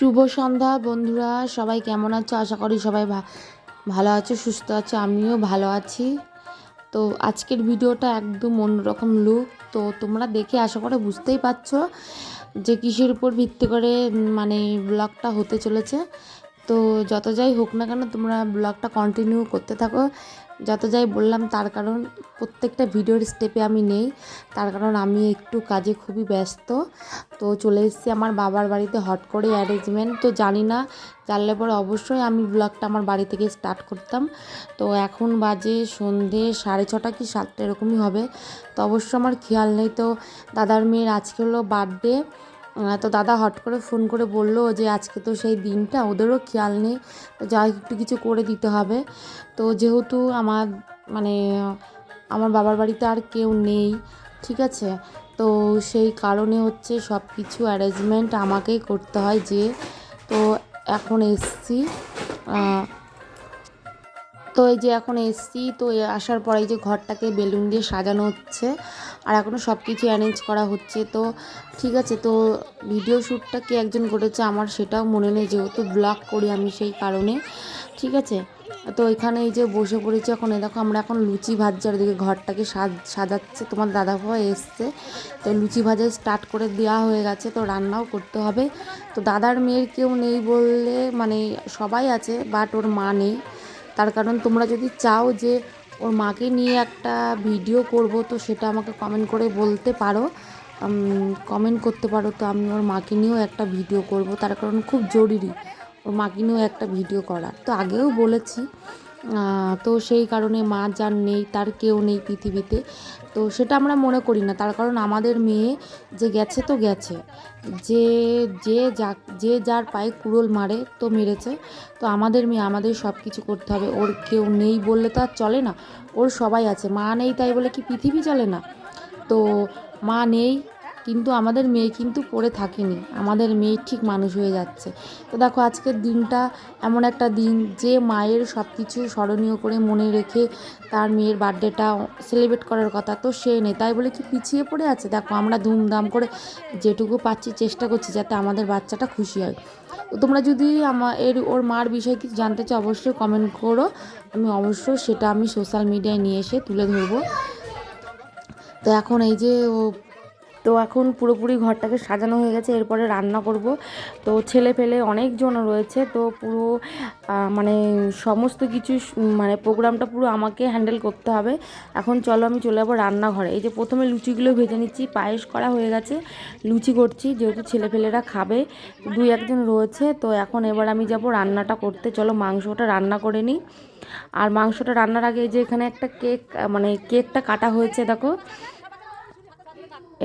শুভ সন্ধ্যা, বন্ধুরা। সবাই কেমন আছো? আশা করি সবাই ভালো আছো, সুস্থ আছো, আমিও ভালো আছি। তো আজকের ভিডিওটা একদম অন্যরকম লুক তো তোমরা দেখে আশা করে বুঝতেই পারছ যে কিসের উপর ভিত্তি করে মানে ব্লগটা হতে চলেছে। তো যত যাই হোক না কেন, তোমরা ব্লগটা কন্টিনিউ করতে থাকো। যত যাই বললাম, তার কারণ প্রত্যেকটা ভিডিওর স্টেপে আমি নেই। তার কারণ আমি একটু কাজে খুবই ব্যস্ত। তো চলে এসেছি আমার বাবার বাড়িতে হট করে অ্যারেঞ্জমেন্ট তো জানি না, জানলে পরে অবশ্যই আমি ব্লগটা আমার বাড়ি থেকে স্টার্ট করতাম। তো এখন বাজে সন্ধে সাড়ে ছটা কি সাতটা, এরকমই হবে। তো অবশ্য আমার খেয়াল নেই। তো দাদার মেয়ের আজকে হলো বার্থডে তো দাদা হট করে ফোন করে বলল যে আজকে তো সেই দিনটা, ওদেরও খেয়াল নেই। যাই একটু কিছু করে দিতে হবে। তো যেহেতু আমার মানে আমার বাবার বাড়িতে আর কেউ নেই, ঠিক আছে? তো সেই কারণে হচ্ছে সব কিছু অ্যারেঞ্জমেন্ট আমাকেই করতে হয় যে, তো এখন এসছি। তো এই যে এখন এসছি, তো আসার পরে এই যে ঘরটাকে বেলুন দিয়ে সাজানো হচ্ছে আর এখনও সব কিছু অ্যারেঞ্জ করা হচ্ছে। তো ঠিক আছে, তো ভিডিও শ্যুটটা কে একজন করেছে আমার সেটাও মনে নেই, যেহেতু ব্লগ করি আমি সেই কারণে। ঠিক আছে, তো এখানে এই যে বসে পড়েছি এখন দেখো আমরা এখন লুচি ভাজার দিকে ঘরটাকে সাজ, সাজাচ্ছে। তোমার দাদা ভাই এসছে, তো লুচি ভাজা স্টার্ট করে দেওয়া হয়ে গেছে, তো রান্নাও করতে হবে। তো দাদার মেয়ের কেউ নেই বললে মানে সবাই আছে বাট ওর মা নেই। তার কারণ তোমরা যদি চাও যে ওর মাকে নিয়ে একটা ভিডিও করব, তো সেটা আমাকে কমেন্ট করে বলতে পারো। কমেন্ট করতে পারো, তো আমি ওর মাকে নিয়েও একটা ভিডিও করব। তার কারণ খুব জরুরি ওর মাকে নিয়েও একটা ভিডিও করা। তো আগেও বলেছি তো সেই কারণে মা যার নেই, তার কেউ নেই পৃথিবীতে। তো সেটা আমরা মনে করি না। তার কারণ আমাদের মেয়ে যে গেছে তো গেছে। যে যে যা, যে যার পায়ে কুড়োল মারে তো মেরেছে। তো আমাদের মেয়ে, আমাদের সব কিছু করতে হবে। ওর কেউ নেই বললে তো আর চলে না। ওর সবাই আছে। মা নেই তাই বলে কি পৃথিবী চলে না? তো মা নেই কিন্তু আমাদের মেয়ে কিন্তু পড়ে থাকেনি। আমাদের মেয়ে ঠিক মানুষ হয়ে যাচ্ছে। তো দেখো, আজকের দিনটা এমন একটা দিন যে মায়ের সব কিছু স্মরণীয় করে মনে রেখে তার মেয়ের বার্থডেটা সেলিব্রেট করার কথা তো সে নেই। তাই বলে কি পিছিয়ে পড়ে আছে? দেখো, আমরা ধুমধাম করে যেটুকু পাচ্ছি চেষ্টা করছি যাতে আমাদের বাচ্চাটা খুশি হয়। তো তোমরা যদি আমার এর, ওর মার বিষয়ে কিছু জানতে চাও, অবশ্যই কমেন্ট করো। আমি অবশ্যই সেটা আমি সোশ্যাল মিডিয়ায় নিয়ে এসে তুলে ধরবো। তো এখন এই যে ও তো এখন পুরোপুরি ঘরটাকে সাজানো হয়ে গেছে, এরপরে রান্না করব। তো ছেলে ফেলে অনেকজন রয়েছে, তো পুরো মানে সমস্ত কিছু মানে প্রোগ্রামটা পুরো আমাকে হ্যান্ডেল করতে হবে। এখন চলো আমি চলে যাব রান্নাঘরে। এই যে প্রথমে লুচিগুলো ভেজে নিচ্ছি, পায়েস করা হয়ে গেছে, লুচি করছি, যেহেতু ছেলেফেলেরা খাবে, দুই একজন রয়েছে, তো এখন এবার আমি যাব রান্নাটা করতে। চলো মাংসটা রান্না করে নিই। আর মাংসটা রান্নার আগে যে এখানে একটা কেক মানে কেকটা কাটা হয়েছে, দেখো।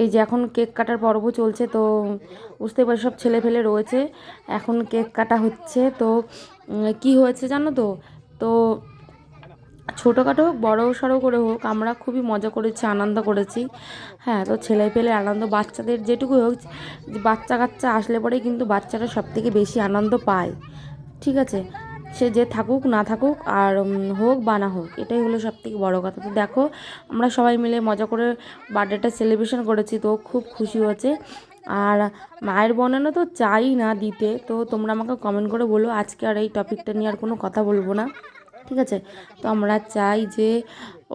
এই যে এখন কেক কাটার পর্ব চলছে, তো বুঝতে পারি সব ছেলে ফেলে রয়েছে। এখন কেক কাটা হচ্ছে, তো কি হয়েছে জানো তো? তো ছোটোখাটো হোক বড়ো সড়ো করে হোক, আমরা খুবই মজা করেছি, আনন্দ করেছি। হ্যাঁ তো ছেলে পেলে আনন্দ, বাচ্চাদের যেটুকু হোক বাচ্চা কাচ্চা আসলে পরেই কিন্তু বাচ্চারা সব থেকে বেশি আনন্দ পায়। ঠিক আছে? সে যে থাকুক, না থাকুক, আর হোক বা না হোক, এটাই হলো সব থেকে বড়ো কথা। তো দেখো, আমরা সবাই মিলে মজা করে বার্থডেটা সেলিব্রেশন করেছি, তো খুব খুশি হয়েছে। আর মায়ের বর্ণনা তো চাই না দিতে, তো তোমরা আমাকে কমেন্ট করে বলো। আজকে আর এই টপিকটা নিয়ে আর কোনো কথা বলব না, ঠিক আছে? তো আমরা চাই যে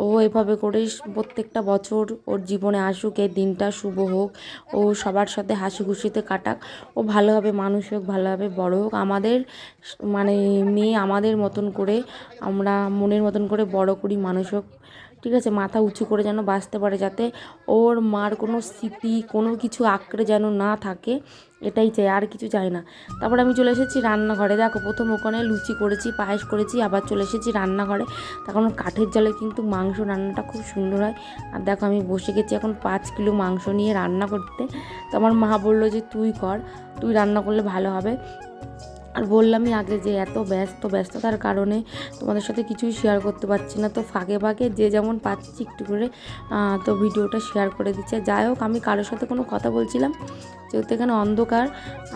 ও এভাবে করে প্রত্যেকটা বছর ওর জীবনে আসুক এই দিনটা শুভ হোক, ও সবার সাথে হাসি খুশিতে কাটাক। ও ভালোভাবে মানুষ হোক, ভালোভাবে বড় হোক। আমাদের মানে মেয়ে আমাদের মতন করে, আমরা মনের মতন করে বড় করি, মানুষ হোক। ঠিক আছে, মাথা উঁচু করে যেন বাঁচতে পারে যাতে ওর মার কোনো স্মৃতি, কোনো কিছু আঁকড়ে যেন না থাকে, এটাই চাই, আর কিছু চাই না। তারপর আমি চলে এসেছি রান্নাঘরে। দেখো, প্রথম ওখানে লুচি করেছি, পায়েস করেছি, আবার চলে এসেছি রান্নাঘরে। তখন কাঠের জলে কিন্তু মাংস রান্নাটা খুব সুন্দর হয়। আর দেখো, আমি বসে গেছি এখন পাঁচ কিলো মাংস নিয়ে রান্না করতে। তো আমার মা বলল যে, তুই কর, তুই রান্না করলে ভালো হবে। আর বললামই আগে যে এত ব্যস্ত ব্যস্ততার কারণে তোমাদের সাথে কিছুই শেয়ার করতে পারছি না। তো ফাঁকে ফাঁকে যে যেমন পাচ্ছি একটু করে তো ভিডিওটা শেয়ার করে দিচ্ছে। যাই হোক, আমি কারোর সাথে কোনো কথা বলছিলাম, যেহেতু এখানে অন্ধকার,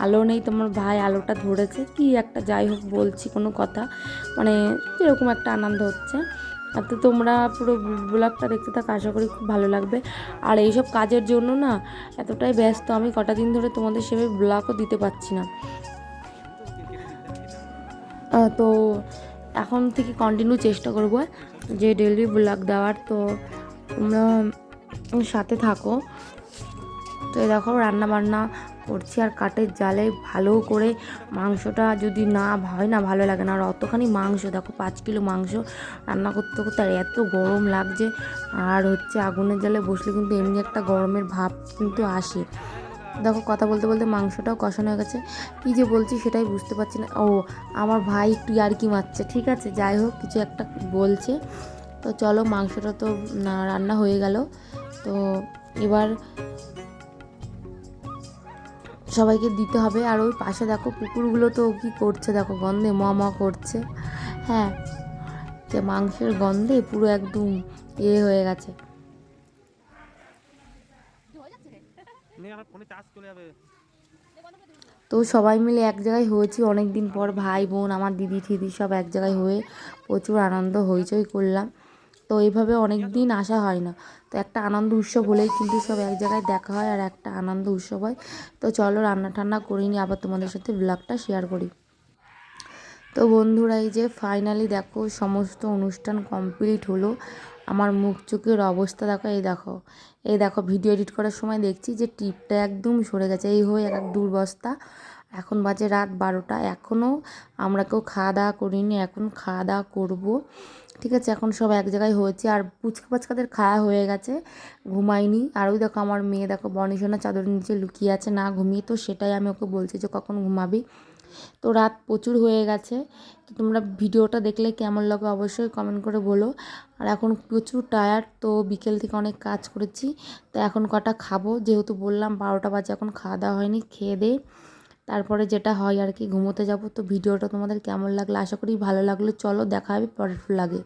আলো নেই তোমার ভাই আলোটা ধরেছে। কি একটা যাই হোক বলছি কোনো কথা মানে এরকম একটা আনন্দ হচ্ছে। আর তো তোমরা পুরো ব্লগটা দেখতে থাকো, আশা করি খুব ভালো লাগবে। আর এইসব কাজের জন্য না, এতটাই ব্যস্ত আমি কটা দিন ধরে তোমাদের সেভাবে ব্লগও দিতে পারছি না। তো এখন থেকে কন্টিনিউ চেষ্টা করব যে ডেলি ব্লগ দেওয়ার। তো তোমরা সাথে থাকো। তো দেখো রান্না বান্না করছি আর কাঠের জালে ভালো করে মাংসটা যদি না হয় না, ভালো লাগে না। আর অতখানি মাংস, দেখো পাঁচ কিলো মাংস রান্না করতে করতে আর এত গরম লাগছে। আর হচ্ছে আগুনের জালে বসলে কিন্তু এমনি একটা গরমের ভাব কিন্তু আসে। দেখো, কথা বলতে বলতে মাংসটাও কষানো হয়ে গেছে। কী যে বলছি সেটাই বুঝতে পারছি না। ও, আমার ভাই একটু ইয়ার্কি মারছে, ঠিক আছে? যাই হোক, কিছু একটা বলছে। তো চলো, মাংসটা তো রান্না হয়ে গেল। তো এবার সবাইকে দিতে হবে। আর ওই পাশে দেখো, কুকুরগুলো তো কি করছে? দেখো, গন্ধে ম ম করছে। হ্যাঁ মাংসের গন্ধে পুরো একদম ইয়ে হয়ে গেছে। তো সবাই মিলে এক জায়গায় হয়েছি অনেক দিন পর ভাই, বোন, আমার দিদি, ঠিদি সব এক জায়গায় হয়ে প্রচুর আনন্দ, হইচই করলাম। তো এইভাবে অনেক দিন আসা হয় না। তো একটা আনন্দ উৎসব হলেই কিন্তু সব এক জায়গায় দেখা হয় আর একটা আনন্দ উৎসব হয়। তো চলো রান্না টান্না করিনি আবার তোমাদের সাথে ব্লগটা শেয়ার করি। তো বন্ধুরা, এই যে ফাইনালি দেখো সমস্ত অনুষ্ঠান কমপ্লিট হলো। আমার মুখ চোখের অবস্থা দেখো, এই দেখো এই দেখো ভিডিও এডিট করার সময় দেখছি যে টিপটা একদম সরে গেছে, এই হয়ে এক এক দুর্বস্থা। এখন বাজে রাত বারোটা এখনও আমরা কেউ খাওয়া দাওয়া করিনি, এখন খাওয়া দাওয়া করব। ঠিক আছে, এখন সব এক জায়গায় হয়েছে, আর পুচকা পাচকাদের খাওয়া হয়ে গেছে, ঘুমাইনি। আর ওই দেখো আমার মেয়ে, দেখো বনিসোনা চাদরের নিচে লুকিয়ে আছে, না ঘুমিয়ে, তো সেটাই আমি ওকে বলছি যে কখন ঘুমাবি। তো রাত প্রচুর হয়ে গেছে। তো তোমরা ভিডিওটা দেখলে কেমন লাগে অবশ্যই কমেন্ট করে বলো। আর এখন প্রচুর টায়ার্ড তো বিকেল থেকে অনেক কাজ করেছি। তো এখন কটা খাব? যেহেতু বললাম বারোটা বাজে, এখন খাওয়া দাওয়া হয়নি, খেয়ে দে। তারপরে যেটা হয় আর কি, ঘুমোতে যাব। তো ভিডিওটা তোমাদের কেমন লাগল? আশা করি ভালো লাগল। চলো দেখা হবে পরের লাগে